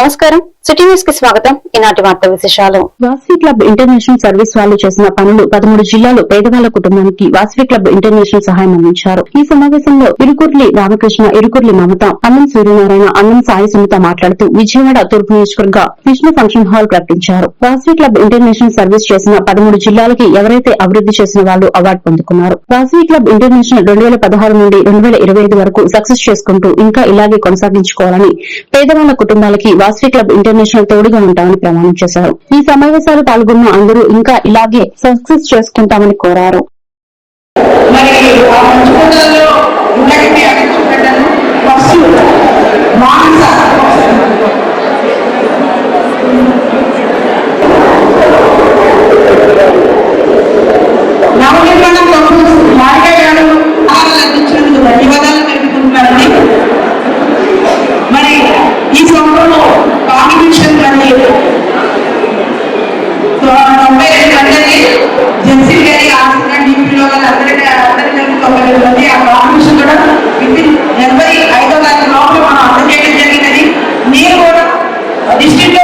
నమస్కారం. సిటీ న్యూస్కి స్వాగతం. ఈనాటి వార్త విశేషాలు. వాసవి క్లబ్ ఇంటర్నేషనల్ సర్వీస్ వాళ్ళు చేసిన పనులు పదమూడు జిల్లాలో పేదవాళ్ళ కుటుంబానికి వాసవి క్లబ్ ఇంటర్నేషనల్ సహాయం అందించారు. ఈ సమావేశంలో ఇరుకుర్లి రామకృష్ణ ఇరుకుర్లి మమత అన్నం సూర్యనారాయణ అన్నం సాయి సుమిత మాట్లాడుతూ విజయవాడ తూర్పు నియోజకవర్గ విష్ణు ఫంక్షన్ హాల్ ప్రకటించారు. వాసవి క్లబ్ ఇంటర్నేషనల్ సర్వీస్ చేసిన పదమూడు జిల్లాలకి ఎవరైతే అభివృద్ది చేసిన వాళ్ళు అవార్డు పొందుకున్నారు. వాసవి క్లబ్ ఇంటర్నేషనల్ రెండు వేల పదహారు నుండి రెండు వేల ఇరవై ఐదు వరకు సక్సెస్ చేసుకుంటూ ఇంకా ఇలాగే కొనసాగించుకోవాలని పేదవాళ్ళ కుటుంబాలకి వాసవి క్లబ్ ఇంటర్నేషనల్ తోడుగా ఉంటామని ప్రమాణం చేశారు. ఈ సమావేశాలు పాల్గొన్న అందరూ ఇంకా ఇలాగే సక్సెస్ చేసుకుంటామని కోరారు. మానస నవనిర్మాణ కంపెనీ మారిగా గారు సలహాలు అందించినందుకు ధన్యవాదాలు తెలుపుకుంటున్నారండి మరి ఈ సంవత్సరంలో తొంభై రెండు జెన్సీ గారి ఆసన డీపీలో గల అందరికీ కలిపి తొంభై రెండు మంది ఆ కాంపిటీషన్ కూడా విత్ ఇన్ ఐదో తారీఖు లోపల మనం అందజేయడం జరిగినది నేను కూడా డిస్ట్రిక్ట్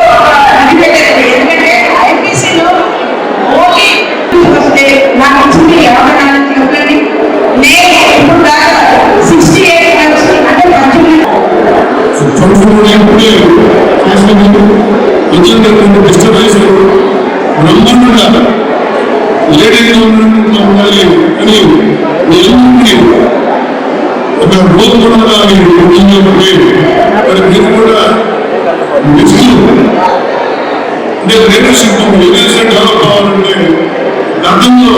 ఉంచినప్పుడు మరి మీరు కూడా నెక్స్ట్ అంటే లీడర్షిప్ లీడర్షిప్ డెవలప్ కావాలంటే గతంలో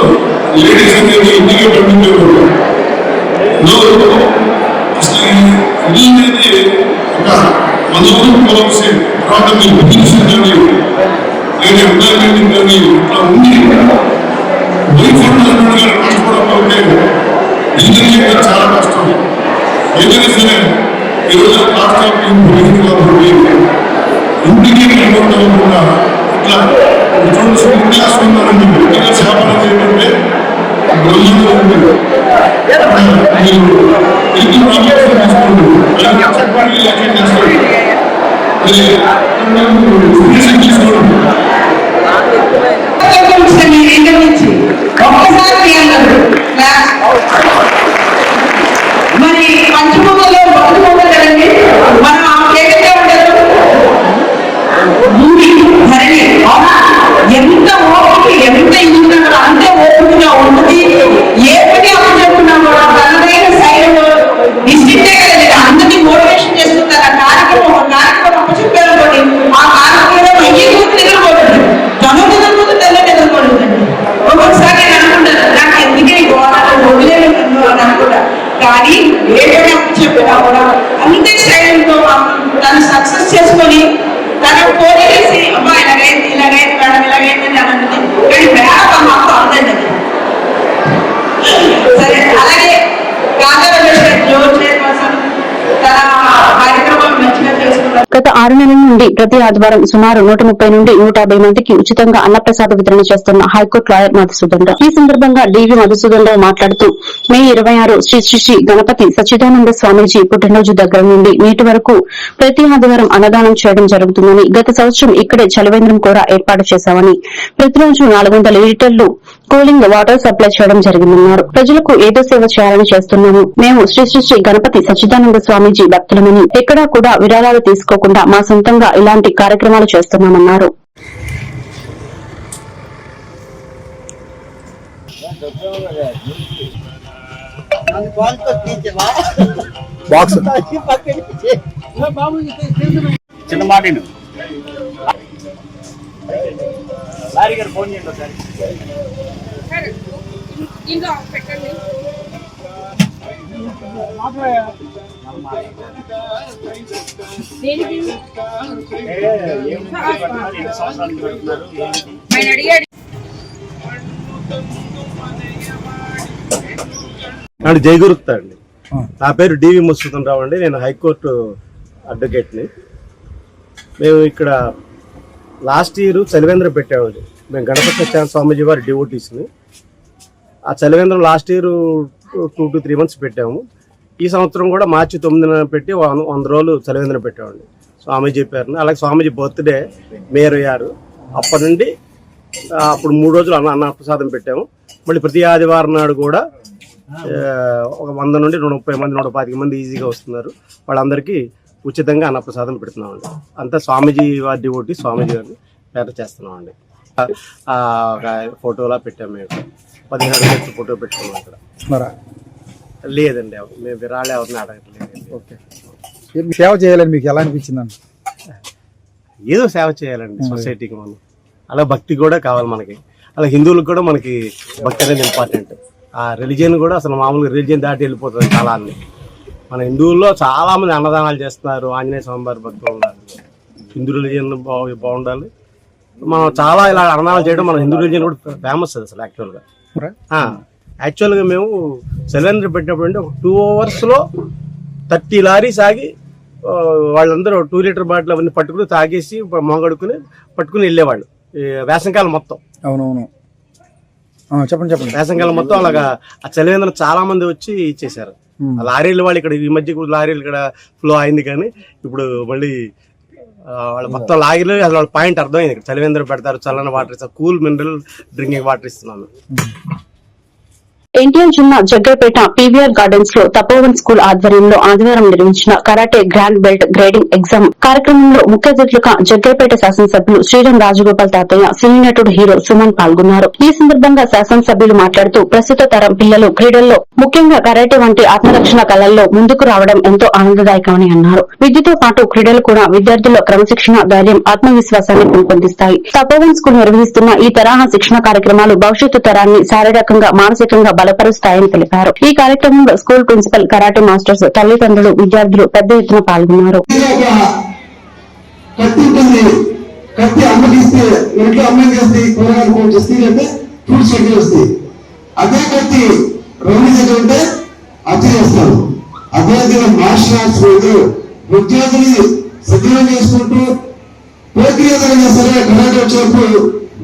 లేడీస్ అనేది ఇంటికి పంపించేవారు అసలు ఒక మన ఊరు తర్వాత మీరు బిజినెస్ కానీ ఎంప్లాయ్మెంట్ కానీ ఇట్లా ఉంది వైఫ్ ఇంజనీరింగ్ చాలా కష్టం ఎందుకంటే సరే ఈరోజు కాస్ట్ ఆఫ్ పెరిగింది కాబట్టి ఇంటికి కనుగొనడం కూడా ఇట్లా చూడండి మిడిల్ క్లాస్ ఉన్నారండి మిడిల్ క్లాస్ వ్యాపారం ఏంటంటే బ్రహ్మాండంగా ఉంది మీరు ఇంటి వ్యాపారం చేసుకోండి అలాగే చెప్పండి లెక్క చేసుకోండి మరి ఫినిషింగ్ చేసుకోండి ఒక్కసారి మీ అందరూ క్లాస్. మరి పంచముఖలో మొదటి మనం ఆమె ఉండదు. భూమి ధరణి అవునా? ఎంత ఓపిక ఎంత ఇస్తున్నా అంతే ఓపికగా ఉంటుంది. ఏ పని అప్పు కూడా తనదైన శైలిలో. నిశ్చితే కదండి? అందరినీ ప్రతి ఆదివారం సుమారు నూట ముప్పై నుండి నూట మందికి ఉచితంగా అన్నప్రసాద వితరణ చేస్తున్న హైకోర్టు లాయర్ మధుసూదన్ రావు ఈ సందర్భంగా డివి మధుసూదన్ రావు మాట్లాడుతూ మే ఇరవై ఆరు శ్రీ శ్రీ శ్రీ గణపతి సచ్చిదానంద స్వామీజీ పుట్టినరోజు దగ్గర నుండి నేటి వరకు ప్రతి ఆదివారం అన్నదానం చేయడం జరుగుతుందని గత సంవత్సరం ఇక్కడే చలవేంద్రం కూర ఏర్పాటు చేశామని ప్రతిరోజు నాలుగు వందల లీటర్లు కూలింగ్ వాటర్ సప్లై చేయడం జరిగిందన్నారు. ప్రజలకు ఏదో సేవ చేయాలని చేస్తున్నాము. మేము శ్రీ శ్రీ శ్రీ గణపతి సచ్చిదానంద స్వామీజీ భక్తులమని ఎక్కడా కూడా విరాళాలు తీసుకోకుండా మా సొంతంగా ఇలాంటి కార్యక్రమాలు చేస్తున్నామన్నారు. బాక్స్. చిన్న మాట. లారీ గారు ఫోన్ చేయండి ఒకసారి. ఇంట్లో పెట్టండి. అడిగాడు. అండి జయగురుక్త అండి నా పేరు డివి మసూదన్ రావు అండి. నేను హైకోర్టు అడ్వకేట్ని. మేము ఇక్కడ లాస్ట్ ఇయర్ చలివేంద్రం పెట్టామండి. మేము గణపతి స్వామీజీ వారి డివోటీస్ని ఆ చలివేంద్రం last year two to three months పెట్టాము. ఈ సంవత్సరం కూడా మార్చి తొమ్మిదిన పెట్టి వంద వంద రోజులు చలివేంద్రం పెట్టామండి స్వామీజీ పేరున అలాగే స్వామీజీ బర్త్డే మే ఇరవై ఆరు అప్పటి నుండి అప్పుడు మూడు రోజులు అన్న అన్న ప్రసాదం పెట్టాము. మళ్ళీ ప్రతి ఆదివారం నాడు కూడా ఒక వంద నుండి నూట ముప్పై మంది నూట పాతిక మంది ఈజీగా వస్తున్నారు. వాళ్ళందరికీ ఉచితంగా అన్నప్రసాదం పెడుతున్నామండి. అంతా స్వామీజీ వారి డివోటి స్వామీజీ గారిని పేద చేస్తున్నామండి. ఒక ఫోటోలా పెట్టాము మేము. పదిహేను లక్షల ఫోటో పెట్టుకున్నాం అక్కడ. లేదండి మేము విరాళం ఎవరిని అడగట్లేదు. ఓకే. సేవ చేయాలని మీకు ఎలా అనిపించిందండి ఏదో సేవ చేయాలండి సొసైటీకి మనం. అలా భక్తి కూడా కావాలి మనకి. అలా హిందువులకు కూడా మనకి భక్తి అనేది ఇంపార్టెంట్ ఆ రిలీజియన్ కూడా అసలు మామూలుగా రిలీజియన్ దాటి వెళ్ళిపోతుంది కాలాన్ని. మన హిందువుల్లో చాలా మంది అన్నదానాలు చేస్తున్నారు ఆంజనేయ స్వామి వారి భక్తులు ఉన్నారు హిందూ రిలీజియన్ బాగు బాగుండాలి. మనం చాలా ఇలా అన్నదానాలు చేయడం మన హిందూ రిలీజియన్ కూడా ఫేమస్ అది అసలు యాక్చువల్గా యాక్చువల్గా మేము సిలిండర్ పెట్టినప్పుడు అంటే ఒక టూ అవర్స్లో థర్టీ లారీస్ ఆగి వాళ్ళందరూ టూ లీటర్ బాటిల్ అవన్నీ పట్టుకుని తాగేసి మొగడుకుని పట్టుకుని వెళ్ళేవాళ్ళు. వేసంకాలం మొత్తం. అవునవును. చెప్పండి చెప్పండి. వేసంకాలం మొత్తం అలాగా ఆ చలివేంద్రం చాలా మంది వచ్చి ఇచ్చేసారు లారీలు వాళ్ళు ఇక్కడ ఈ మధ్య కూడా లారీలు ఇక్కడ ఫ్లో అయింది కానీ ఇప్పుడు మళ్ళీ వాళ్ళ మొత్తం లాగిలు అసలు వాళ్ళ పాయింట్ అర్థమైంది. ఇక్కడ చలివేంద్రం పెడతారు చల్లని వాటర్ ఇస్తారు కూల్ మినరల్ డ్రింకింగ్ వాటర్ ఇస్తున్నాను. ఎన్టీఆర్ జిల్లా జగ్గరపేట పీవీఆర్ గార్డెన్స్లో తపోవన్ స్కూల్ ఆధ్వర్యంలో ఆదివారం నిర్వహించిన karate grand belt grading exam కార్యక్రమంలో ముఖ్య అతిథులుగా జగ్గరపేట శాసనసభ్యులు శ్రీరామ్ రాజగోపాల్ తాతయ్య సినీ నటుడు హీరో సుమన్ పాల్గొన్నారు. ఈ సందర్భంగా శాసనసభ్యులు మాట్లాడుతూ ప్రస్తుత తరం పిల్లలు క్రీడల్లో ముఖ్యంగా కరాటే వంటి ఆత్మరక్షణ కళల్లో ముందుకు రావడం ఎంతో ఆనందదాయకమని అన్నారు. విద్యతో పాటు క్రీడలు కూడా విద్యార్థుల్లో క్రమశిక్షణ ధైర్యం ఆత్మవిశ్వాసాన్ని పెంపొందిస్తాయి. తపోవన్ స్కూల్ నిర్వహిస్తున్న ఈ తరహా శిక్షణ కార్యక్రమాలు భవిష్యత్తు తరాన్ని శారీరకంగా మానసికంగా బలపరుస్తాయని తెలిపారు. ఈ కార్యక్రమంలో స్కూల్ ప్రిన్సిపల్ కరాటే మాస్టర్స్ తల్లిదండ్రులు విద్యార్థులు పెద్ద ఎత్తున పాల్గొన్నారు. అదే కత్తి రౌండ్ దగ్గర అతి చేస్తారు. అదే విధంగా మార్షల్ ఆర్ట్స్ మీద విద్యార్థులు సద్వినియోగం చేసుకుంటూ పోటీగా సరే కరాటే వచ్చినప్పుడు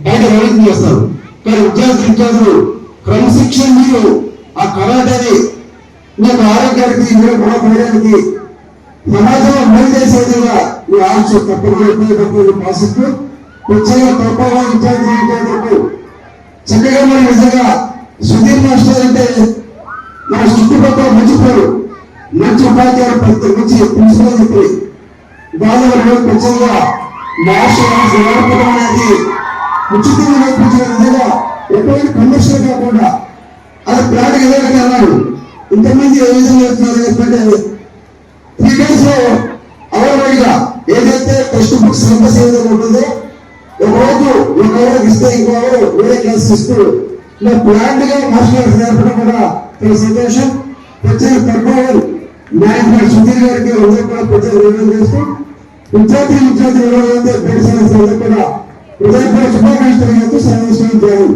బయట రౌండ్ చేస్తారు. కానీ విద్యార్థులు విద్యార్థులు క్రమశిక్షణ మీరు ఆ కరాటని మీకు ఆరోగ్యానికి మీరు గుణపడడానికి సమాజంలో మేలు చేసేదిగా విధంగా ఈ ఆర్ట్స్ తప్పనిసరి ఉపయోగపడుతుంది. ఆశిస్తూ ముఖ్యంగా తప్పగా విద్యార్థి చక్కగా మన నిజంగా సుధీర్ మాస్టర్ అంటే మన చుట్టుపక్కల మంచి పేరు మంచి ఉపాధ్యాయులు ప్రతి మంచి ప్రిన్సిపల్ చెప్పి దాని ప్రత్యేకంగా మాస్టర్ ఆర్ట్స్ నేర్పడం అనేది ఉచితంగా నేర్పించిన విధంగా ఎటువంటి కమర్షియల్ కాకుండా అది ప్లాట్ ఏదైనా అన్నాడు ఇంతమంది ఏ విధంగా చెప్తున్నారు ఎందుకంటే త్రీ డేస్లో అవైలబుల్గా ఏదైతే టెక్స్ట్ బుక్స్ సిలబస్ ఏదైతే ఉంటుందో ఒక రోజు ఒక ఎవరికి ఇస్తే ఇంకో ఎవరు వేరే క్లాస్ ఇస్తూ ఇలా ప్లాంట్గా మార్షల్ ఆర్ట్స్ నేర్పడం కూడా చాలా సంతోషం. ప్రత్యేక తక్కువ నాయకుడు సుధీర్ గారికి అందరూ కూడా ప్రత్యేక రివ్యూ చేస్తూ విద్యార్థి విద్యార్థి ఎవరైతే బయట సంస్థలు కూడా హృదయపూర్వక శుభాకాంక్షలు చేస్తూ సమావేశం చేయాలి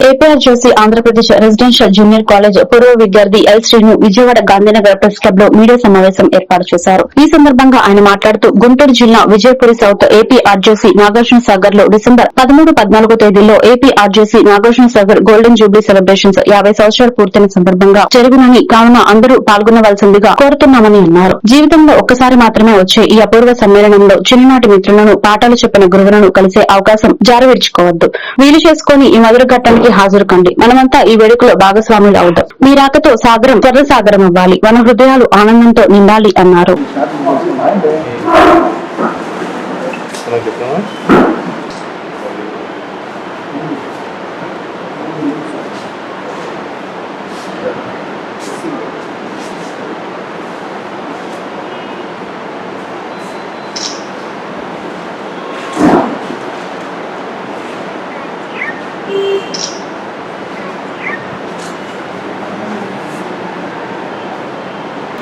APRJC Andhra Pradesh residential junior college పూర్వ విద్యార్థి ఎల్ శ్రీను విజయవాడ గాంధీనగర్ ప్రెస్ క్లబ్లో మీడియా సమావేశం ఏర్పాటు చేశారు. ఈ సందర్భంగా ఆయన మాట్లాడుతూ గుంటూరు జిల్లా Vijayapuri south APR RJC Nagarjuna సాగర్లో డిసెంబర్ పదమూడు పద్నాలుగో తేదీల్లో AP JC Nagarjuna Sagar golden jubilee celebrations యాభై సంవత్సరాలు పూర్తయిన సందర్భంగా జరుగునని కావున అందరూ పాల్గొనవలసిందిగా కోరుతున్నామని అన్నారు. జీవితంలో ఒక్కసారి మాత్రమే వచ్చే ఈ అపూర్వ సమ్మేళనంలో చిన్ననాటి మిత్రులను పాఠాలు చెప్పిన గురువులను కలిసే అవకాశం జారవిడ్చుకోవద్దు. వీలు చేసుకుని ఈ మధుర ఘట్టానికి హాజరు కండి మనమంతా ఈ వేడుకలో భాగస్వాములు అవుతాం మీ రాకతో సాగరం త్వర సాగరం అవ్వాలి. మన హృదయాలు ఆనందంతో నిండాలి అన్నారు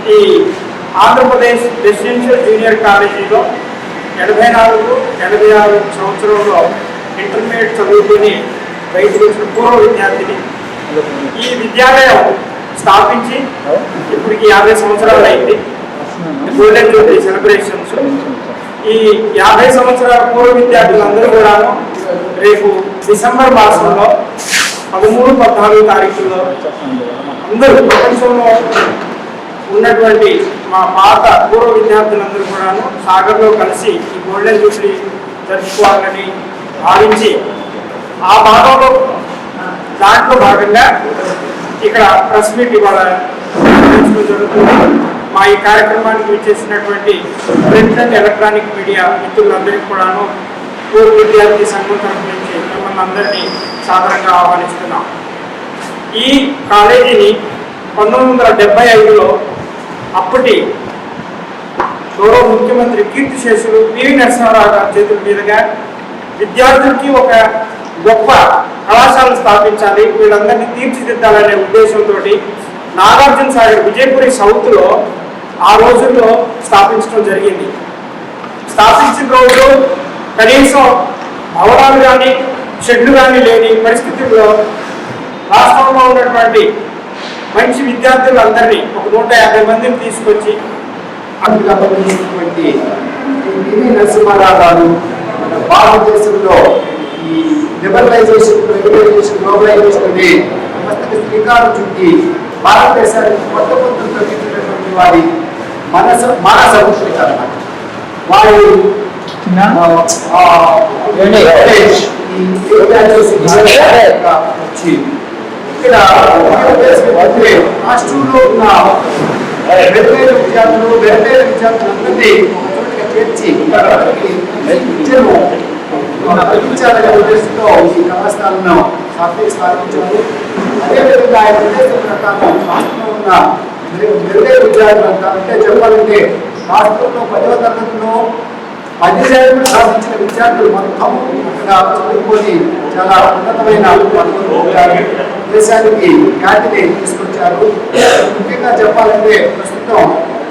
ఈ ఆంధ్రప్రదేశ్ రెసిడెన్షియల్ జూనియర్ కాలేజీలో ఎనభై నాలుగు ఎనభై ఆరు సంవత్సరంలో ఇంటర్మీడియట్ చదువుకుని బయటకు వచ్చిన పూర్వ విద్యార్థిని ఈ విద్యాలయం స్థాపించి ఇప్పటికి యాభై సంవత్సరాలు అయింది. గోల్డెన్ జ్యోతి సెలబ్రేషన్స్ ఈ యాభై సంవత్సరాల పూర్వ విద్యార్థులందరూ కూడా రేపు డిసెంబర్ మాసంలో పదమూడు పద్నాలుగు తారీఖుల్లో అందరూ ప్రపంచంలో ఉన్నటువంటి మా పాత పూర్వ విద్యార్థులందరూ కూడాను సాగర్లో కలిసి ఈ గోల్డెన్ జూబ్లీ జరుపుకోవాలని భావించి ఆ భాగంలో దాంట్లో భాగంగా ఇక్కడ ప్రెస్ మీట్ ఇవాళ జరుగుతుంది. మా ఈ కార్యక్రమానికి విచ్చేసినటువంటి ప్రింట్ అండ్ ఎలక్ట్రానిక్ మీడియా మిత్రులందరికీ కూడాను పూర్వ విద్యార్థి సంఘం తరఫు నుంచి మిమ్మల్ని అందరినీ సాధారణంగా ఆహ్వానిస్తున్నాం. ఈ కాలేజీని పంతొమ్మిది వందల డెబ్బై ఐదులో అప్పటి గౌరవ ముఖ్యమంత్రి కీర్తిశేషులు పివి నరసింహరావు గారి చేతుల మీదుగా విద్యార్థులకి ఒక గొప్ప కళాశాలను స్థాపించాలి. వీళ్ళందరినీ తీర్చిదిద్దాలనే ఉద్దేశంతో నాగార్జున సాగర్ విజయపురి సౌత్లో ఆ రోజుల్లో స్థాపించడం జరిగింది. స్థాపించిన రోజు కనీసం భవనాలు కానీ షెడ్లు కానీ లేని పరిస్థితుల్లో రాష్ట్రంలో ఉన్నటువంటి మంచి విద్యార్థులందరినీ ఒక నూట యాభై మందిని తీసుకొచ్చి పనిచేసినటువంటి పివి నరసింహారావు గారు మన భారతదేశంలో ఈ లిబరలైజేషన్ రెగ్యులైజేషన్ గ్లోబలైజేషన్ అనే వ్యవస్థకి శ్రీకారం చుట్టి భారతదేశానికి కొత్త పొందుతో పెట్టినటువంటి వారి మనస మానస పుత్రిక వారి వచ్చి ఇక్కడ భారతదేశం రాష్ట్రంలో ఉన్న వేర్వేరు విద్యార్థులు వేర్వేరు విద్యార్థులందరినీ చేర్చి వారికి విద్యను అందించాలనే ఉద్దేశంతో ఈ కళాశాలను స్థాపించారు. అదేవిధంగా ఆయన ఉద్దేశం ప్రకారం రాష్ట్రంలో ఉన్న మెరుగైన విద్యార్థులు అంటే చెప్పాలంటే రాష్ట్రంలో పదవ తరగతిలో పది సాధించిన విద్యార్థులు మొత్తం అక్కడ చదువుకొని చాలా ఉన్నతమైన దేశానికి ఖ్యాతిని తీసుకొచ్చారు. ముఖ్యంగా చెప్పాలంటే ప్రస్తుతం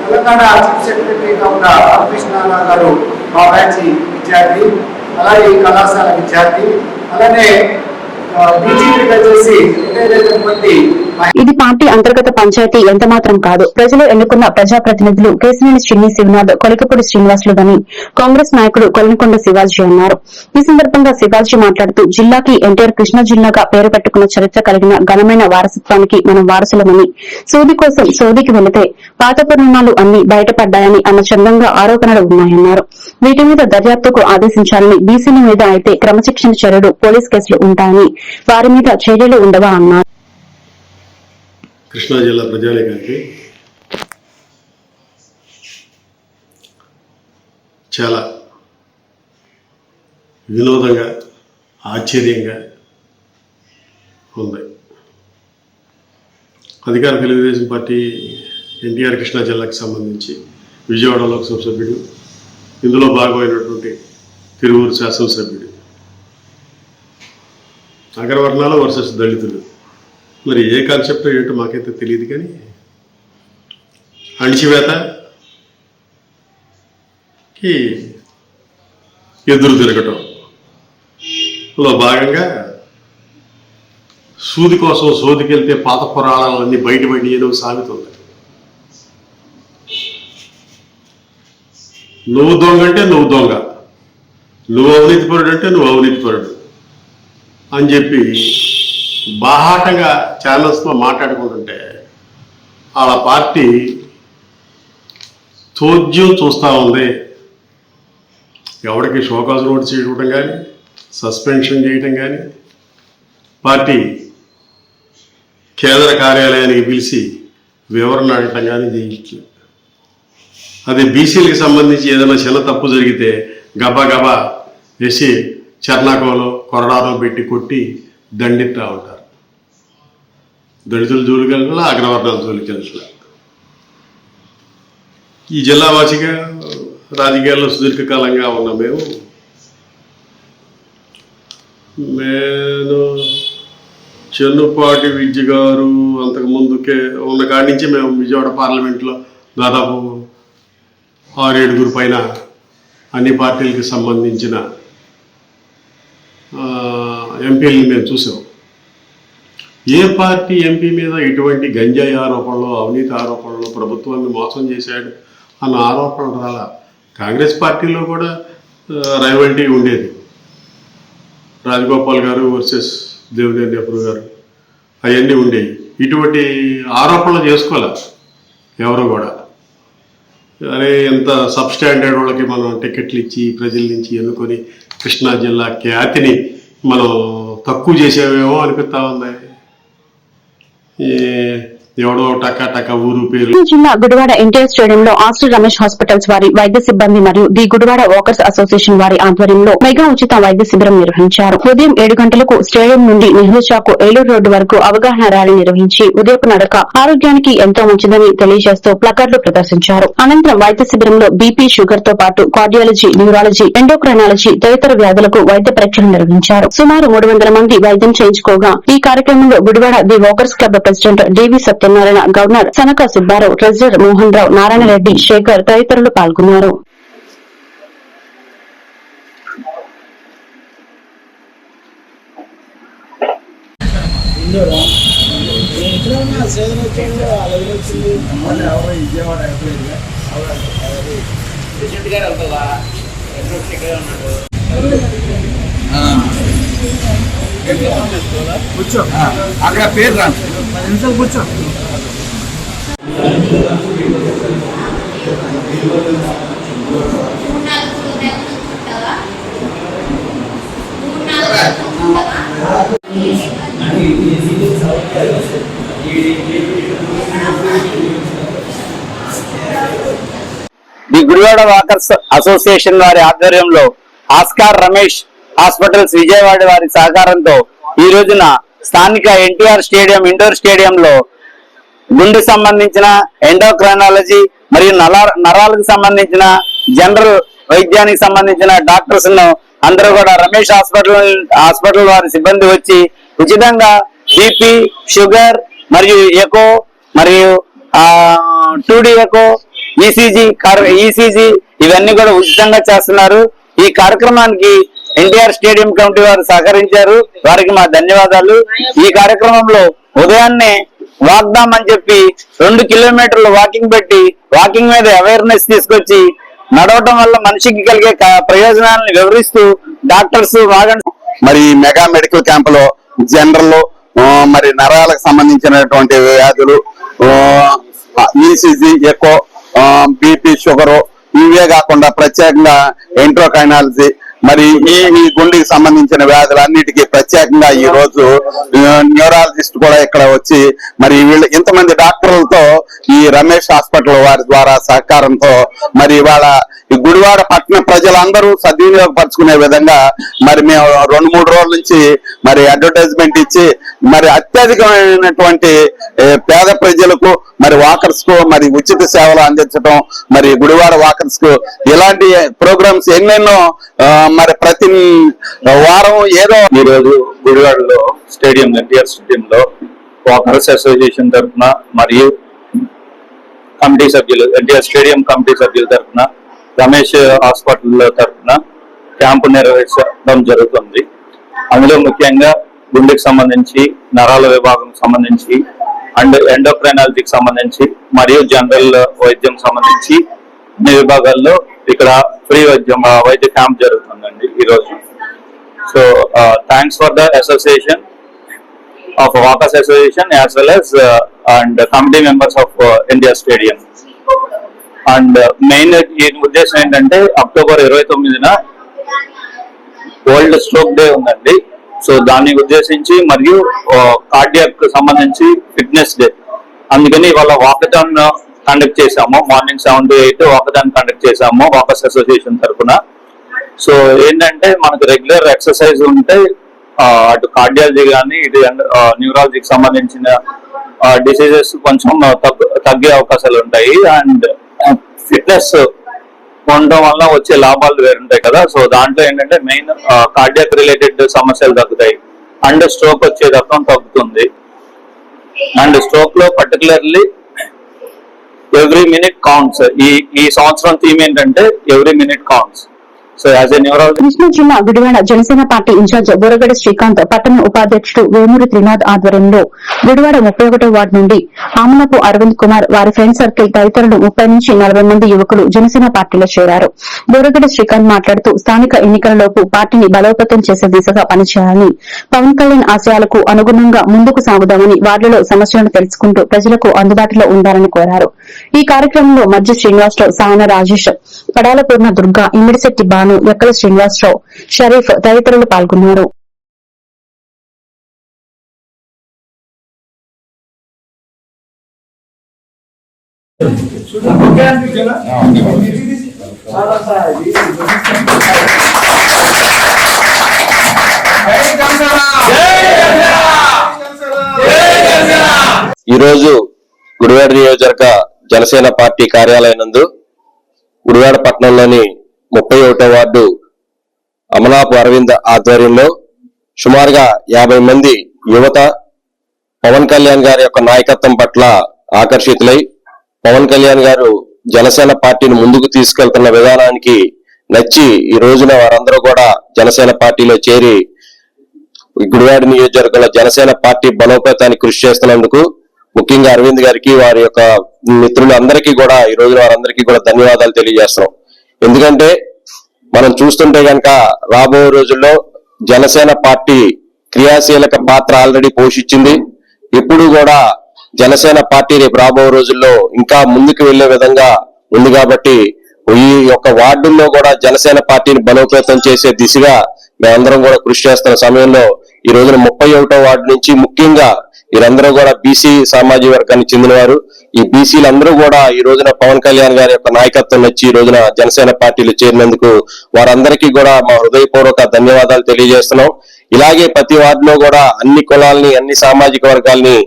తెలంగాణ చీఫ్ సెక్రటరీగా ఉన్న రామకృష్ణారావు గారు మా బ్యాచ్ విద్యార్థి అలాగే ఈ కళాశాల విద్యార్థి అలానే బీజేపీగా చేసి రిటైర్ అయినటువంటి ఇది పార్టీ అంతర్గత పంచాయతీ ఎంత మాత్రం కాదు. ప్రజలు ఎన్నుకున్న ప్రజాప్రతినిధులు కేసినేని శ్రీని శివనాథ్ కొలికపూడి శ్రీనివాసులుదని కాంగ్రెస్ నాయకుడు కొలనకొండ శివాజీ అన్నారు. ఈ సందర్భంగా శివాజీ మాట్లాడుతూ జిల్లాకి ఎన్టీఆర్ కృష్ణా జిల్లాగా పేరు పెట్టుకున్న చరిత్ర కలిగిన ఘనమైన వారసత్వానికి మనం వారసులమని సోది కోసం సోదికి వెళితే పాత పరిణామాలు అన్ని బయటపడ్డాయని అన్న చందంగా ఆరోపణలు ఉన్నాయన్నారు. వీటి మీద దర్యాప్తుకు ఆదేశించాలని బీసీల మీద అయితే క్రమశిక్షణ చర్యలు పోలీస్ కేసులు ఉంటాయని వారి మీద చర్యలు ఉండవా అన్నారు. కృష్ణా జిల్లా ప్రజానికానికి చాలా వినోదంగా ఆశ్చర్యంగా ఉంది. అధికార తెలుగుదేశం పార్టీ ఎన్టీఆర్ కృష్ణా జిల్లాకు సంబంధించి విజయవాడ లోక్సభ సభ్యుడు ఇందులో భాగమైనటువంటి తిరువూరు శాసనసభ్యుడు. అగ్రవర్ణాలు వర్సెస్ దళితులు. మరి ఏ కాన్సెప్ట్ ఏంటో మాకైతే తెలియదు కానీ అణిచివేతకి ఎదురు తిరగటం. లో భాగంగా సూది కోసం సోదికెళ్తే పాత పురాణాలన్నీ బయటపడి ఏదో సామెత ఉంది నువ్వు దొంగ అంటే నువ్వు దొంగ. నువ్వు అవినీతిపరుడు అంటే నువ్వు అవినీతిపరుడు అని చెప్పి బాహాటంగా ఛానల్స్లో మాట్లాడుకుంటుంటే వాళ్ళ పార్టీ చోద్యం చూస్తూ ఉంది. ఎవరికి షోకాజ్ నోటీస్ చేయడం కానీ సస్పెన్షన్ చేయటం కానీ పార్టీ కేంద్ర కార్యాలయానికి పిలిచి వివరణ అడగటం కానీ చేయట్లేదు అది బీసీలకు సంబంధించి ఏదైనా చిన్న తప్పు జరిగితే గబా గబా వేసి చర్నాకోలో కొరడాలో పెట్టి కొట్టి దండిస్తూ ఉంటారు. దళితుల జోలికి వెళ్ళాల అగ్రవర్ణాల జోలికి ఈ జిల్లా వాసిగా రాజకీయాల్లో సుదీర్ఘకాలంగా ఉన్న మేము నేను చెన్నుపాటి విద్య గారు అంతకు ముందుకే ఉన్న కాడి నుంచి మేము విజయవాడ పార్లమెంట్లో దాదాపు ఆరు ఏడుగురు పైన అన్ని పార్టీలకు సంబంధించిన ఆ, ఎంపీలను మేము చూసాం ఏ పార్టీ ఎంపీ మీద ఇటువంటి గంజాయి ఆరోపణలు అవినీతి ఆరోపణలు ప్రభుత్వాన్ని మోసం చేశాడు అన్న ఆరోపణలు రాలా కాంగ్రెస్ పార్టీలో కూడా రైవల్టీ ఉండేది. రాజగోపాల్ గారు వర్సెస్ దేవినేని నెహ్రూ గారు అవన్నీ ఉండేవి. ఇటువంటి ఆరోపణలు చేసుకోలే ఎవరు కూడా. అరే ఎంత సబ్స్టాండర్డ్ వాళ్ళకి మనం టికెట్లు ఇచ్చి ప్రజల నుంచి ఎన్నుకొని కృష్ణా జిల్లా ఖ్యాతిని మనం తక్కువ చేసేవేమో అనిపిస్తా ఉంది ఈ ఎవడో టకా టకా ఊరు పేరు. జిల్లా గుడివాడ ఎన్టీఆర్ స్టేడియంలో ఆస్టర్ రమేష్ హాస్పిటల్స్ వారి వైద్య సిబ్బంది మరియు ది గుడివాడ వాకర్స్ అసోసియేషన్ వారి ఆధ్వర్యంలో మెగా ఉచిత వైద్య శిబిరం నిర్వహించారు. ఉదయం ఏడు గంటలకు స్టేడియం నుండి నెహ్రూ చాకు ఏలూరు రోడ్డు వరకు అవగాహన ర్యాలీ నిర్వహించి ఉదయపు నడక ఆరోగ్యానికి ఎంతో మంచిదని తెలియజేస్తూ ప్లకార్డులు ప్రదర్శించారు. అనంతరం వైద్య శిబిరంలో బీపీ షుగర్తో పాటు కార్డియాలజీ న్యూరాలజీ ఎండోక్రైనాలజీ తదితర వ్యాధులకు వైద్య పరీక్షలు నిర్వహించారు. సుమారు మూడు వందల మంది వైద్యం చేయించుకోగా ఈ కార్యక్రమంలో Gudivada the walkers club president DV Satyanarayana governor Sanaka Subbarao treasurer Mohan Rao Narayana Reddy Shekhar తదితరులు పాల్గొన్నారు. అక్కడ పేరు రా పది నిమిషాలు కూర్చో. ది గుడివాడ వాకర్స్ అసోసియేషన్ వారి ఆధ్వర్యంలో ఆస్కార్ రమేష్ హాస్పిటల్స్ విజయవాడ వారి సహకారంతో ఈ రోజున స్థానిక ఎన్టీఆర్ స్టేడియం ఇండోర్ స్టేడియంలో గుండె సంబంధించిన ఎండోక్రైనాలజీ మరియు నరాలకు సంబంధించిన జనరల్ వైద్యానికి సంబంధించిన డాక్టర్స్ను అందరూ కూడా రమేష్ హాస్పిటల్ హాస్పిటల్ వారి సిబ్బంది వచ్చి ఉచితంగా బీపీ షుగర్ మరియు ఎకో మరియు two D echo ECG ECG ఇవన్నీ కూడా ఉచితంగా చేస్తున్నారు. ఈ కార్యక్రమానికి ఎన్టీఆర్ స్టేడియం కమిటీ వారు సహకరించారు. వారికి మా ధన్యవాదాలు. ఈ కార్యక్రమంలో ఉదయాన్నే వాగ్దాం అని చెప్పి రెండు కిలోమీటర్లు వాకింగ్ పెట్టి వాకింగ్ మీద అవేర్నెస్ తీసుకొచ్చి నడవటం వల్ల మనిషికి కలిగే క- ప్రయోజనాలను వివరిస్తూ డాక్టర్స్ వాగండి మరి మెగా మెడికల్ క్యాంప్లో జనరల్ మరి నరాలకు సంబంధించినటువంటి వ్యాధులు ఈసీజీ ఎక్కువ బీపీ షుగరు ఇవే కాకుండా ప్రత్యేకంగా ఎంట్రోకైనాలజీ మరి ఈ ఈ గుండెకి సంబంధించిన వ్యాధులన్నిటికీ ప్రత్యేకంగా ఈ రోజు న్యూరాలజిస్ట్ కూడా ఇక్కడ వచ్చి మరి వీళ్ళు ఇంతమంది డాక్టర్లతో ఈ రమేష్ హాస్పిటల్ వారి ద్వారా సహకారంతో మరి ఇవాళ ఈ గుడివాడ పట్టణ ప్రజలందరూ సద్వినియోగపరచుకునే విధంగా మరి మేము రెండు మూడు రోజుల నుంచి మరి అడ్వర్టైజ్మెంట్ ఇచ్చి మరి అత్యధికమైనటువంటి పేద ప్రజలకు మరి వాకర్స్కు మరి ఉచిత సేవలు అందించడం మరి గుడివాడ వాకర్స్కు ఇలాంటి ప్రోగ్రామ్స్ ఎన్నెన్నో మరి ప్రతి వారం ఏదో ఈ రోజు గుడివాడలో స్టేడియం ఎన్టీఆర్ స్టేడియంలో వాకర్స్ అసోసియేషన్ తరఫున మరియు కమిటీ సభ్యులు ఎన్టీఆర్ స్టేడియం కమిటీ సభ్యుల తరఫున రమేష్ హాస్పిటల్ తరఫున క్యాంపు నిర్వహించడం జరుగుతుంది. అందులో ముఖ్యంగా గుండెకి సంబంధించి నరాల విభాగం సంబంధించి అండ్ ఎండోక్రైనాలజీకి సంబంధించి మరియు జనరల్ వైద్యం సంబంధించి అన్ని విభాగాల్లో ఇక్కడ ఫ్రీ వైద్యం వైద్య క్యాంప్ జరుగుతుందండి ఈరోజు so thanks for the association of walkers association as well as and committee members of India stadium and main ఈ ఉద్దేశం ఏంటంటే అక్టోబర్ ఇరవై తొమ్మిదిన వరల్డ్ స్ట్రోక్ డే ఉందండి. సో దాన్ని ఉద్దేశించి మరియు uh, కార్డియాక్ సంబంధించి ఫిట్నెస్ డే అందుకని ఇవాళ వాకథాన్ కండక్ట్ చేశాము. Morning seven to eight walkathon conduct చేశాము వాకర్స్ అసోసియేషన్ తరఫున. సో ఏంటంటే మనకు రెగ్యులర్ ఎక్సర్సైజ్ ఉంటే అటు కార్డియాలజీ కానీ ఇటు న్యూరాలజీకి సంబంధించిన డిసీజెస్ కొంచెం తగ్గు తగ్గే అవకాశాలు ఉంటాయి. అండ్ ఫిట్నెస్ ఉండడం వల్ల వచ్చే లాభాలు వేరుంటాయి కదా. సో దాంట్లో ఏంటంటే మెయిన్ కార్డియాక్ రిలేటెడ్ సమస్యలు తగ్గుతాయి. అండ్ స్ట్రోక్ వచ్చే రకం తగ్గుతుంది. అండ్ స్ట్రోక్లో పర్టికులర్లీ ఎవ్రీ మినిట్ కౌంట్స్ ఈ ఈ సంవత్సరం థీమ్ ఏంటంటే every minute counts so as Krishna జిల్లా గుడివాడ జనసేన పార్టీ ఇన్ఛార్జ్ బోరగడ శ్రీకాంత్ పట్టణ ఉపాధ్యక్షుడు వేమూరి త్రినాథ్ ఆధ్వర్యంలో గుడివాడ ముప్పై ఒకటో వార్డు నుండి ఆమనపు అరవింద్ కుమార్ వారి ఫ్రెండ్ సర్కిల్ తదితరులు ముప్పై నుంచి నలభై మంది యువకులు జనసేన పార్టీలో చేరారు. బోరగడ శ్రీకాంత్ మాట్లాడుతూ స్థానిక ఎన్నికలలోపు పార్టీని బలోపేతం చేసే దిశగా పనిచేయాలని పవన్ కళ్యాణ్ ఆశయాలకు అనుగుణంగా ముందుకు సాగుదామని వార్డులో సమస్యలను తెలుసుకుంటూ ప్రజలకు అందుబాటులో ఉండాలని కోరారు. ఈ కార్యక్రమంలో మధ్య శ్రీనివాసరావు సాయన రాజేష్ పడాలపూర్ణ దుర్గా ఇమిడిశెట్టి బాను ఎక్కల శ్రీనివాసరావు షరీఫ్ తదితరులు పాల్గొన్నారు. ఈరోజు గుడివాడ నియోజకవర్గ జనసేన పార్టీ కార్యాలయం నందు గుడివాడ పట్టణంలోని ముప్పై ఒకటో వార్డు అమలాపు అరవింద్ ఆధ్వర్యంలో సుమారుగా యాభై మంది యువత పవన్ కళ్యాణ్ గారి యొక్క నాయకత్వం పట్ల ఆకర్షితులై పవన్ కళ్యాణ్ గారు జనసేన పార్టీని ముందుకు తీసుకెళ్తున్న విధానానికి నచ్చి ఈ రోజున వారందరూ కూడా జనసేన పార్టీలో చేరి గుడివాడి గుడివాడ నియోజకవర్గంలో జనసేన పార్టీ బలోపేతానికి కృషి చేస్తున్నందుకు ముఖ్యంగా అరవింద్ గారికి వారి యొక్క మిత్రులందరికీ కూడా ఈ రోజున వారందరికీ కూడా ధన్యవాదాలు తెలియజేస్తున్నాం. ఎందుకంటే మనం చూస్తుంటే గనక రాబోయే రోజుల్లో జనసేన పార్టీ క్రియాశీలక పాత్ర ఆల్రెడీ పోషించింది. ఇప్పుడు కూడా జనసేన పార్టీ రేపు రాబోయే రోజుల్లో ఇంకా ముందుకు వెళ్ళే విధంగా ఉంది కాబట్టి ఈ యొక్క వార్డుల్లో కూడా జనసేన పార్టీని బలోపేతం చేసే దిశగా మేమందరం కూడా కృషి చేస్తున్న సమయంలో ఈ రోజున ముప్పై ఒకటో వార్డు నుంచి ముఖ్యంగా వీరందరూ కూడా బీసీ సామాజిక వర్గానికి చెందినవారు. ఈ బీసీలు అందరూ కూడా ఈ రోజున పవన్ కళ్యాణ్ గారి యొక్క నాయకత్వం వచ్చి ఈ రోజున జనసేన పార్టీలో చేరినందుకు వారందరికీ కూడా మా హృదయపూర్వక ధన్యవాదాలు తెలియజేస్తున్నాం. ఇలాగే ప్రతి వార్డులో కూడా అన్ని కులాలని అన్ని సామాజిక వర్గాల్ని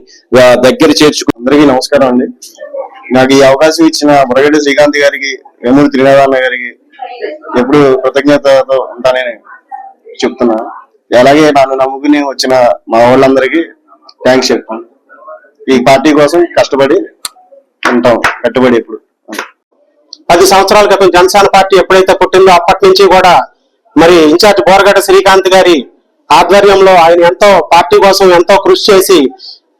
దగ్గర చేర్చుకు అందరికీ నమస్కారం అండి. నాకు ఈ అవకాశం ఇచ్చిన మురగడ్డి శ్రీకాంత్ గారికి వేమూరి త్రినారాయణ గారికి ఎప్పుడు కృతజ్ఞతతో ఉంటానని చెప్తున్నా. అలాగే నన్ను నమ్ముకుని వచ్చిన మా వాళ్ళందరికీ థ్యాంక్స్ చెప్తాను. ఈ పార్టీ కోసం కష్టపడి ఉంటాం కట్టుబడి ఇప్పుడు పది సంవత్సరాల క్రితం జనసేన పార్టీ ఎప్పుడైతే పుట్టిందో అప్పటి నుంచి కూడా మరి ఇన్ఛార్జ్ బోరగడ్డ శ్రీకాంత్ గారి ఆధ్వర్యంలో ఆయన ఎంతో పార్టీ కోసం ఎంతో కృషి చేసి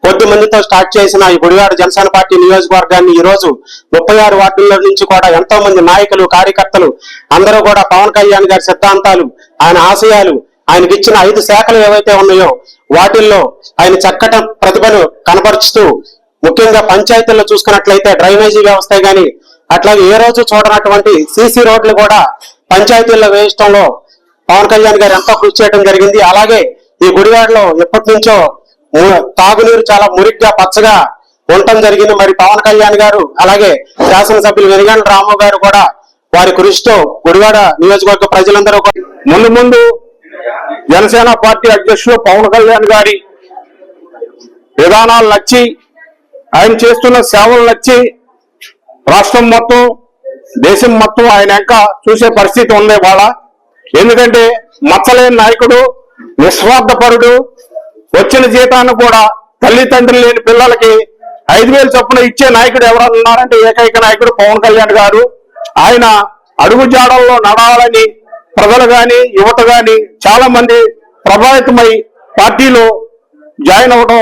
కొద్ది మందితో స్టార్ట్ చేసిన ఈ గుడివాడ జనసేన పార్టీ నియోజకవర్గాన్ని ఈ రోజు ముప్పై ఆరు వార్డుల నుంచి కూడా ఎంతో మంది నాయకులు కార్యకర్తలు అందరూ కూడా పవన్ కళ్యాణ్ గారి సిద్ధాంతాలు ఆయన ఆశయాలు ఆయనకి ఇచ్చిన ఐదు శాఖలు ఏవైతే ఉన్నాయో వాటిల్లో ఆయన చక్కటి ప్రతిభను కనపరుచుతూ ముఖ్యంగా పంచాయతీల్లో చూసుకున్నట్లయితే డ్రైనేజీ వ్యవస్థ గాని అట్లాగే ఏ రోజు చూడనటువంటి సీసీ రోడ్లు కూడా పంచాయతీల్లో వేయడంలో పవన్ కళ్యాణ్ గారు ఎంతో కృషి చేయడం జరిగింది. అలాగే ఈ గుడివాడలో ఎప్పటి నుంచో తాగునీరు చాలా మురిగ్గా పచ్చగా ఉండటం జరిగింది. మరి పవన్ కళ్యాణ్ గారు అలాగే శాసనసభ్యులు వెనుగండ్ల రాము గారు కూడా వారి కృషితో గుడివాడ నియోజకవర్గ ప్రజలందరూ ముందు ముందు జనసేన పార్టీ అధ్యక్షుడు పవన్ కళ్యాణ్ గారి విధానాలు నచ్చి ఆయన చేస్తున్న సేవలు నచ్చి రాష్ట్రం మొత్తం దేశం మొత్తం ఆయన ఇంకా చూసే పరిస్థితి ఉంది వాళ్ళ ఎందుకంటే మచ్చలేని నాయకుడు నిస్వార్థపరుడు వచ్చిన జీతాన్ని కూడా తల్లిదండ్రులు లేని పిల్లలకి ఐదు వేలు చొప్పున ఇచ్చే నాయకుడు ఎవరన్నా ఉన్నారంటే ఏకైక నాయకుడు పవన్ కళ్యాణ్ గారు. ఆయన అడుగు జాడల్లో నడవాలని ప్రజలు గాని యువత గాని చాలా మంది ప్రభావితమై పార్టీలో జాయిన్ అవడం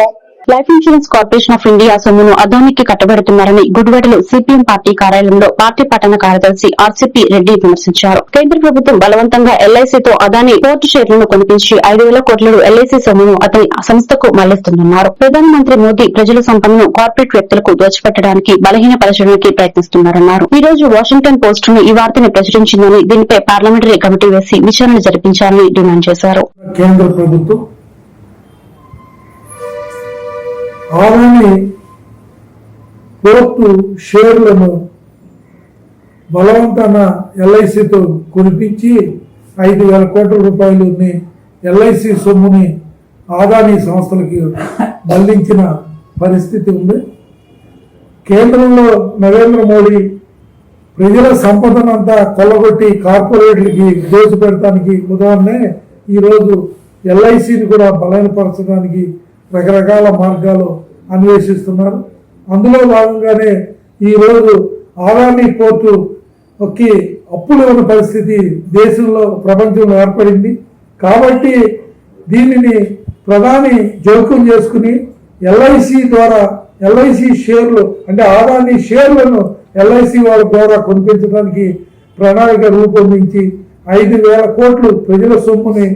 life insurance corporation of India సొమ్మును అదానికి కట్టబెడుతున్నారని గుడివాడలో సిపిఎం పార్టీ కార్యాలయంలో పార్టీ పట్టణ కార్యదర్శి ఆర్సీపీ రెడ్డి విమర్శించారు. కేంద్ర ప్రభుత్వం బలవంతంగా ఎల్ఐసితో అదాని పోర్టు షేర్లను కొనిపించి ఐదు వేల కోట్ల ఎల్ఐసీ సొమ్మును అతని సంస్థకు మళ్ళిస్తుందన్నారు. ప్రధానమంత్రి మోదీ ప్రజల సంపదను కార్పొరేట్ వ్యక్తులకు దోచిపెట్టడానికి బలహీనపరచడానికి ప్రయత్నిస్తున్నారన్నారు. ఈ రోజు వాషింగ్టన్ పోస్ట్ను ఈ వార్తని ప్రచురించిందని దీనిపై పార్లమెంటరీ కమిటీ వేసి విచారణ జరిపించాలని డిమాండ్ చేశారు. కేంద్ర ప్రభుత్వం ఆమెని కోర్టు షేర్లను బలవంతాన ఎల్ఐసితో కురిపించి ఐదు వేల కోట్ల రూపాయలని ఎల్ఐసి సొమ్ముని ఆదాని సంస్థలకి మళ్ళించిన పరిస్థితి ఉంది. కేంద్రంలో నరేంద్ర మోడీ ప్రజల సంపదనంతా కొల్లగొట్టి కార్పొరేట్లకి దోచిపెడటానికి ఉదాహరణే ఈరోజు ఎల్ఐసిని కూడా బలహీనపరచడానికి రకరకాల మార్గాలు అన్వేషిస్తున్నారు. అందులో భాగంగానే ఈరోజు ఆదాని పోర్టుకి అప్పులు ఉన్న పరిస్థితి దేశంలో ప్రపంచంలో ఏర్పడింది. కాబట్టి దీనిని ప్రధాని జోక్యం చేసుకుని ఎల్ఐసి ద్వారా ఎల్ఐసి షేర్లు అంటే ఆదాని షేర్లను ఎల్ఐసి వాళ్ళ ద్వారా కొనిపించడానికి ప్రణాళిక రూపొందించి ఐదు వేల కోట్లు ప్రజల సొమ్ముని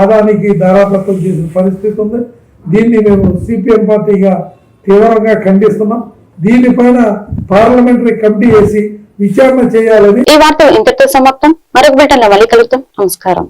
ఆదానికి ధారాపత్రం చేసిన పరిస్థితి ఉంది. దీన్ని మేము సిపిఎం పార్టీగా తీవ్రంగా ఖండిస్తున్నాం. దీనిపైన పార్లమెంటరీ కమిటీ వేసి విచారణ చేయాలని ఈ వార్త ఇంతటితో సమాప్తం. మరొక బిల్టన్లో మళ్ళీ కలుద్దాం. నమస్కారం.